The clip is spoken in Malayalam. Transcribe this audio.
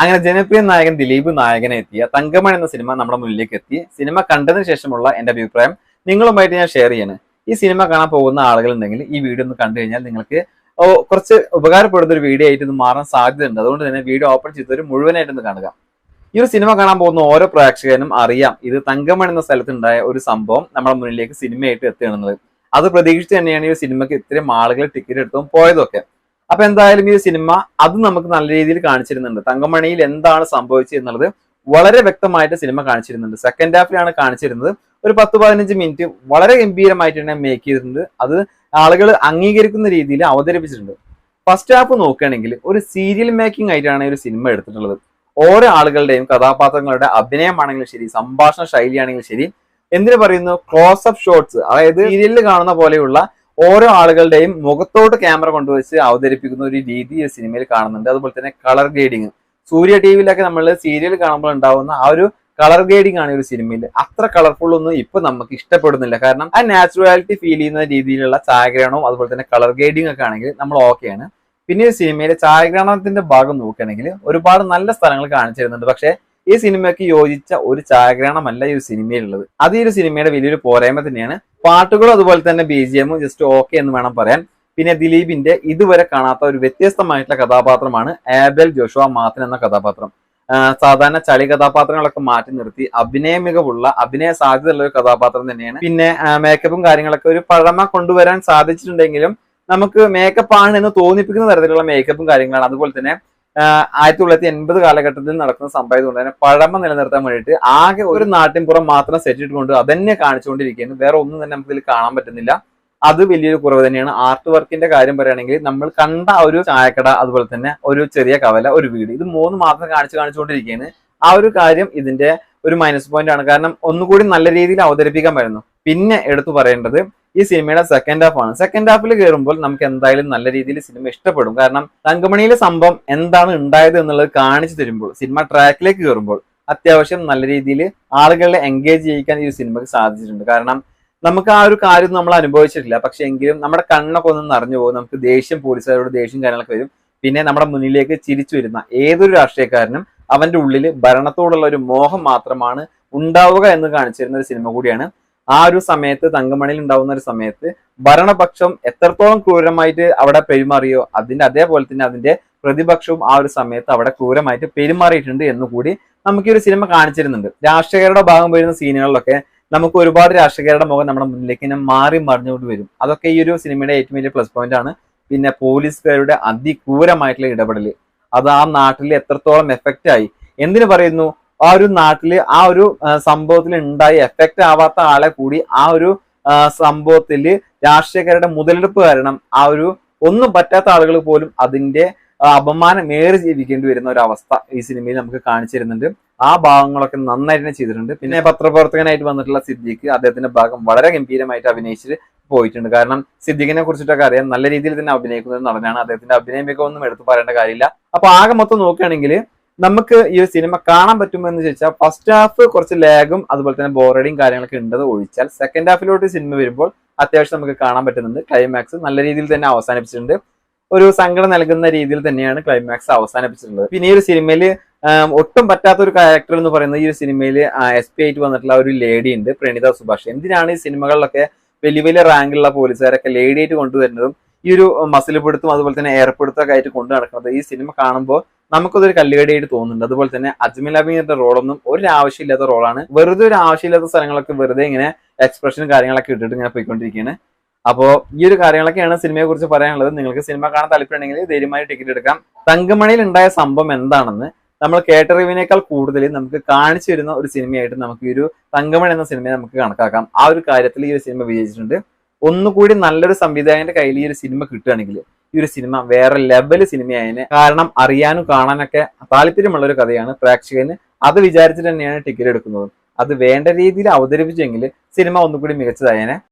അങ്ങനെ ജനപ്രിയ നായകൻ ദിലീപ് നായകനെ എത്തിയ തങ്കമൺ എന്ന സിനിമ നമ്മുടെ മുന്നിലേക്ക് എത്തി. സിനിമ കണ്ടതിന് ശേഷമുള്ള എന്റെ അഭിപ്രായം നിങ്ങളുമായിട്ട് ഞാൻ ഷെയർ ചെയ്യാണ്. ഈ സിനിമ കാണാൻ പോകുന്ന ആളുകൾ ഉണ്ടെങ്കിൽ ഈ വീഡിയോ ഒന്ന് കണ്ടു കഴിഞ്ഞാൽ നിങ്ങൾക്ക് കുറച്ച് ഉപകാരപ്പെടുന്ന ഒരു വീഡിയോ ആയിട്ട് ഇത് മാറാൻ സാധ്യതയുണ്ട്. അതുകൊണ്ട് തന്നെ വീഡിയോ ഓപ്പൺ ചെയ്തവർ മുഴുവനായിട്ടൊന്ന് കാണുക. ഈ ഒരു സിനിമ കാണാൻ പോകുന്ന ഓരോ പ്രേക്ഷകനും അറിയാം ഇത് തങ്കമൺ എന്ന സ്ഥലത്തുണ്ടായ ഒരു സംഭവം നമ്മുടെ മുന്നിലേക്ക് സിനിമയായിട്ട് എത്തുകയാണെന്നത് അത് പ്രതീക്ഷിച്ച് തന്നെയാണ് ഈ സിനിമയ്ക്ക് ഇത്രയും ആളുകൾ ടിക്കറ്റ് എടുത്തും പോയതൊക്കെ അപ്പൊ എന്തായാലും ഈ സിനിമ അത് നമുക്ക് നല്ല രീതിയിൽ കാണിച്ചിരുന്നുണ്ട്. തങ്കമണിയിൽ എന്താണ് സംഭവിച്ചത് എന്നുള്ളത് വളരെ വ്യക്തമായിട്ട് സിനിമ കാണിച്ചിരുന്നുണ്ട്. സെക്കൻഡ് ഹാഫിലാണ് കാണിച്ചിരുന്നത്. ഒരു പത്ത് പതിനഞ്ച് മിനിറ്റ് വളരെ ഗംഭീരമായിട്ട് തന്നെ മേക്ക് ചെയ്തിട്ടുണ്ട്. അത് ആളുകൾ അംഗീകരിക്കുന്ന രീതിയിൽ അവതരിപ്പിച്ചിട്ടുണ്ട്. ഫസ്റ്റ് ഹാഫ് നോക്കുകയാണെങ്കിൽ ഒരു സീരിയൽ മേക്കിംഗ് ആയിട്ടാണ് ഒരു സിനിമ എടുത്തിട്ടുള്ളത്. ഓരോ ആളുകളുടെയും കഥാപാത്രങ്ങളുടെ അഭിനയമാണെങ്കിലും ശരി സംഭാഷണ ശൈലിയാണെങ്കിലും ശരി എന്തിനു പറയുന്നു? ക്ലോസ് അപ്പ് ഷോട്ട്സ് അതായത് സീരിയലിൽ കാണുന്ന പോലെയുള്ള ഓരോ ആളുകളുടെയും മുഖത്തോട്ട് ക്യാമറ കൊണ്ടുവച്ച് അവതരിപ്പിക്കുന്ന ഒരു രീതി സിനിമയിൽ കാണുന്നുണ്ട്. അതുപോലെ തന്നെ കളർ ഗ്രേഡിങ്. സൂര്യ ടി വിയിലൊക്കെ നമ്മൾ സീരിയൽ കാണുമ്പോൾ ഉണ്ടാവുന്ന ആ ഒരു കളർ ഗ്രേഡിംഗ് ആണ് ഒരു സിനിമയിൽ. അത്ര കളർഫുൾ ഒന്നും ഇപ്പൊ നമുക്ക് ഇഷ്ടപ്പെടുന്നില്ല. കാരണം ആ നാച്ചുറാലിറ്റി ഫീൽ ചെയ്യുന്ന രീതിയിലുള്ള ഛായാഗ്രഹണവും അതുപോലെ തന്നെ കളർ ഗ്രേഡിംഗ് ഒക്കെ ആണെങ്കിൽ നമ്മൾ ഓക്കെയാണ് പിന്നെ ഈ സിനിമയിലെ ഛായാഗ്രഹണത്തിന്റെ ഭാഗം നോക്കുകയാണെങ്കിൽ ഒരുപാട് നല്ല സ്ഥലങ്ങൾ കാണിച്ചു തരുന്നുണ്ട്. പക്ഷേ ഈ സിനിമയ്ക്ക് യോജിച്ച ഒരു ഛായാഗ്രഹണമല്ല ഈ സിനിമയിലുള്ളത്. അത് ഈ ഒരു സിനിമയുടെ വലിയൊരു പോരായ്മ തന്നെയാണ് പാട്ടുകളും അതുപോലെ തന്നെ ബി ജി എമ്മും ജസ്റ്റ് ഓക്കെ എന്ന് വേണം പറയാൻ. പിന്നെ ദിലീപിന്റെ ഇതുവരെ കാണാത്ത ഒരു വ്യത്യസ്തമായിട്ടുള്ള കഥാപാത്രമാണ് ആബൽ ജോഷുവ മാത്തൻ എന്ന കഥാപാത്രം. സാധാരണ ചളി കഥാപാത്രങ്ങളൊക്കെ മാറ്റി നിർത്തി അഭിനയ മികവുള്ള അഭിനയ സാധ്യതയുള്ള ഒരു കഥാപാത്രം തന്നെയാണ്. പിന്നെ മേക്കപ്പും കാര്യങ്ങളൊക്കെ ഒരു പഴമ കൊണ്ടുവരാൻ സാധിച്ചിട്ടുണ്ടെങ്കിലും നമുക്ക് മേക്കപ്പ് ആണ് എന്ന് തോന്നിപ്പിക്കുന്ന തരത്തിലുള്ള മേക്കപ്പും കാര്യങ്ങളാണ്. അതുപോലെ തന്നെ ആയിരത്തി തൊള്ളായിരത്തി എൺപത് കാലഘട്ടത്തിൽ നടക്കുന്ന സംഭവം തന്നെ പഴമ നിലനിർത്താൻ വേണ്ടിയിട്ട് ആകെ ഒരു നാട്ടിൻപുറം മാത്രം സെറ്റ് ഇട്ടുകൊണ്ട് അതന്നെ കാണിച്ചുകൊണ്ടിരിക്കുകയാണ്. വേറെ ഒന്നും തന്നെ നമുക്ക് ഇതിൽ കാണാൻ പറ്റുന്നില്ല. അത് വലിയൊരു കുറവ് തന്നെയാണ്. ആർട്ട് വർക്കിന്റെ കാര്യം പറയുകയാണെങ്കിൽ നമ്മൾ കണ്ട ഒരു ചായക്കട അതുപോലെ തന്നെ ഒരു ചെറിയ കവല ഒരു വീട് ഇത് മൂന്ന് മാത്രം കാണിച്ചു കാണിച്ചുകൊണ്ടിരിക്കുകയാണ്. ആ ഒരു കാര്യം ഇതിന്റെ ഒരു മൈനസ് പോയിന്റ് ആണ്. കാരണം ഒന്നുകൂടി നല്ല രീതിയിൽ അവതരിപ്പിക്കാൻ പറ്റുന്നു. പിന്നെ എടുത്തു പറയേണ്ടത് ഈ സിനിമയുടെ സെക്കൻഡ് ഹാഫ് ആണ്. സെക്കൻഡ് ഹാഫിൽ കയറുമ്പോൾ നമുക്ക് എന്തായാലും നല്ല രീതിയിൽ സിനിമ ഇഷ്ടപ്പെടും. കാരണം തങ്കമണിയിലെ സംഭവം എന്താണ് ഉണ്ടായത് എന്നുള്ളത് കാണിച്ചു തരുമ്പോൾ സിനിമ ട്രാക്കിലേക്ക് കയറുമ്പോൾ അത്യാവശ്യം നല്ല രീതിയിൽ ആളുകളെ എൻഗേജ് ചെയ്യിക്കാൻ ഈ സിനിമയ്ക്ക് സാധിച്ചിട്ടുണ്ട്. കാരണം നമുക്ക് ആ ഒരു കാര്യം നമ്മൾ അനുഭവിച്ചിട്ടില്ല. പക്ഷെ എങ്കിലും നമ്മുടെ കണ്ണൊക്കെ ഒന്ന് നിറഞ്ഞു പോകും. നമുക്ക് ദേഷ്യം പോലീസുകാരോട് ദേഷ്യം കാര്യങ്ങളൊക്കെ വരും. പിന്നെ നമ്മുടെ മുന്നിലേക്ക് ചിരിച്ചു വരുന്ന ഏതൊരു രാഷ്ട്രീയക്കാരനും അവന്റെ ഉള്ളിൽ ഭരണത്തോടുള്ള ഒരു മോഹം മാത്രമാണ് ഉണ്ടാവുക എന്ന് കാണിച്ചിരുന്ന ഒരു സിനിമ കൂടിയാണ് ആ ഒരു സമയത്ത് തങ്കമണിയിൽ ഉണ്ടാവുന്ന ഒരു സമയത്ത് ഭരണപക്ഷം എത്രത്തോളം ക്രൂരമായിട്ട് അവിടെ പെരുമാറിയോ അതിന്റെ അതേപോലെ തന്നെ അതിന്റെ പ്രതിപക്ഷവും ആ ഒരു സമയത്ത് അവിടെ ക്രൂരമായിട്ട് പെരുമാറിയിട്ടുണ്ട് എന്നുകൂടി നമുക്ക് ഈ ഒരു സിനിമ കാണിച്ചിരുന്നുണ്ട്. രാഷ്ട്രീയക്കാരുടെ ഭാഗം വരുന്ന സീനുകളിലൊക്കെ നമുക്ക് ഒരുപാട് രാഷ്ട്രീയക്കാരുടെ മുഖം നമ്മുടെ മുന്നിലേക്ക് ഇങ്ങനെ മാറി മറിഞ്ഞുകൊണ്ട് വരും. അതൊക്കെ ഈ ഒരു സിനിമയുടെ ഏറ്റവും വലിയ പ്ലസ് പോയിന്റ് ആണ്. പിന്നെ പോലീസുകാരുടെ അതിക്രൂരമായിട്ടുള്ള ഇടപെടൽ അത് ആ നാട്ടിൽ എത്രത്തോളം എഫക്റ്റ് ആയി? എന്തിനു പറയുന്നു? ആ ഒരു നാട്ടിൽ ആ ഒരു സംഭവത്തിൽ ഉണ്ടായി എഫക്റ്റ് ആവാത്ത ആളെ കൂടി ആ ഒരു സംഭവത്തിൽ രാഷ്ട്രീയക്കാരുടെ മുതലെടുപ്പ് കാരണം ആ ഒരു ഒന്നും പറ്റാത്ത ആളുകൾ പോലും അതിന്റെ അപമാനം ഏറി ജീവിക്കേണ്ടി വരുന്ന ഒരു അവസ്ഥ ഈ സിനിമയിൽ നമുക്ക് കാണിച്ചു തരുന്നുണ്ട്. ആ ഭാഗങ്ങളൊക്കെ നന്നായിട്ട് തന്നെ ചെയ്തിട്ടുണ്ട്. പിന്നെ പത്രപ്രവർത്തകനായിട്ട് വന്നിട്ടുള്ള സിദ്ദീഖ് അദ്ദേഹത്തിന്റെ ഭാഗം വളരെ ഗംഭീരമായിട്ട് അഭിനയിച്ചിട്ട് പോയിട്ടുണ്ട്. കാരണം സിദ്ദീഖിനെ കുറിച്ചിട്ടൊക്കെ അറിയാം നല്ല രീതിയിൽ തന്നെ അഭിനയിക്കുന്ന ഒരു നടനാണ്. അദ്ദേഹത്തിന്റെ അഭിനയ മികവൊന്നും എടുത്തു പറയേണ്ട കാര്യമില്ല. അപ്പൊ ആകെ മൊത്തം നോക്കുകയാണെങ്കിൽ നമുക്ക് ഈ ഒരു സിനിമ കാണാൻ പറ്റുമെന്ന് ചോദിച്ചാൽ ഫസ്റ്റ് ഹാഫ് കുറച്ച് ലാഗും അതുപോലെ തന്നെ ബോറടിയും കാര്യങ്ങളൊക്കെ ഉണ്ടെന്ന് ഒഴിച്ചാൽ സെക്കൻഡ് ഹാഫിലോട്ട് സിനിമ വരുമ്പോൾ അത്യാവശ്യം നമുക്ക് കാണാൻ പറ്റുന്നുണ്ട്. ക്ലൈമാക്സ് നല്ല രീതിയിൽ തന്നെ അവസാനിപ്പിച്ചിട്ടുണ്ട്. ഒരു സങ്കടം നൽകുന്ന രീതിയിൽ തന്നെയാണ് ക്ലൈമാക്സ് അവസാനിപ്പിച്ചിട്ടുള്ളത്. പിന്നെ ഈ ഒരു സിനിമയിൽ ഒട്ടും പറ്റാത്ത ഒരു ക്യാരക്ടർ എന്ന് പറയുന്നത് ഈ ഒരു സിനിമയിൽ എസ് പി ആയിട്ട് വന്നിട്ടുള്ള ഒരു ലേഡി ഉണ്ട് പ്രണിത സുഭാഷ്. എന്തിനാണ് ഈ സിനിമകളിലൊക്കെ വലിയ വലിയ റാങ്കിലുള്ള പോലീസുകാരൊക്കെ ലേഡി ആയിട്ട് കൊണ്ടുവരുന്നതും ഈ ഒരു മസിൽ പിടുത്തും അതുപോലെ തന്നെ ഏർപ്പെടുത്തൊക്കെ ആയിട്ട് കൊണ്ടു നടക്കുന്നത് ഈ സിനിമ കാണുമ്പോൾ നമുക്കതൊരു കല്ലുകടിയായിട്ട് തോന്നുന്നുണ്ട്. അതുപോലെ തന്നെ അജ്മൽ അബീന്റെ റോളൊന്നും ഒരു ആവശ്യമില്ലാത്ത റോളാണ്. വെറുതെ ഒരു ആവശ്യമില്ലാത്ത സ്ഥലങ്ങളൊക്കെ വെറുതെ ഇങ്ങനെ എക്സ്പ്രഷനും കാര്യങ്ങളൊക്കെ ഇട്ടിട്ട് ഇങ്ങനെ പോയിക്കൊണ്ടിരിക്കുകയാണ്. അപ്പോൾ ഈ ഒരു കാര്യങ്ങളൊക്കെയാണ് സിനിമയെ കുറിച്ച് പറയാനുള്ളത്. നിങ്ങൾക്ക് സിനിമ കാണാൻ താല്പര്യമുണ്ടെങ്കിൽ ധൈര്യമായി ടിക്കറ്റ് എടുക്കാം. തങ്കമണിയിൽ ഉണ്ടായ സംഭവം എന്താണെന്ന് നമ്മൾ കേട്ടറിവിനേക്കാൾ കൂടുതൽ നമുക്ക് കാണിച്ചു ഒരു സിനിമയായിട്ട് നമുക്ക് ഈ ഒരു തങ്കമണി എന്ന സിനിമയെ നമുക്ക് കണക്കാക്കാം. ആ ഒരു കാര്യത്തിൽ ഈ ഒരു സിനിമ വിജയിച്ചിട്ടുണ്ട്. ഒന്നുകൂടി നല്ലൊരു സംവിധായകന്റെ കയ്യിൽ ഈ ഒരു സിനിമ കിട്ടുകയാണെങ്കിൽ ഈ ഒരു സിനിമ വേറെ ലെവൽ സിനിമയായതിന് കാരണം അറിയാനും കാണാനൊക്കെ താല്പര്യമുള്ള ഒരു കഥയാണ് പ്രേക്ഷകന്. അത് വിചാരിച്ചിട്ട് തന്നെയാണ് ടിക്കറ്റ് എടുക്കുന്നത്. അത് വേണ്ട രീതിയിൽ അവതരിപ്പിച്ചെങ്കിൽ സിനിമ ഒന്നുകൂടി മികച്ചതായേനെ.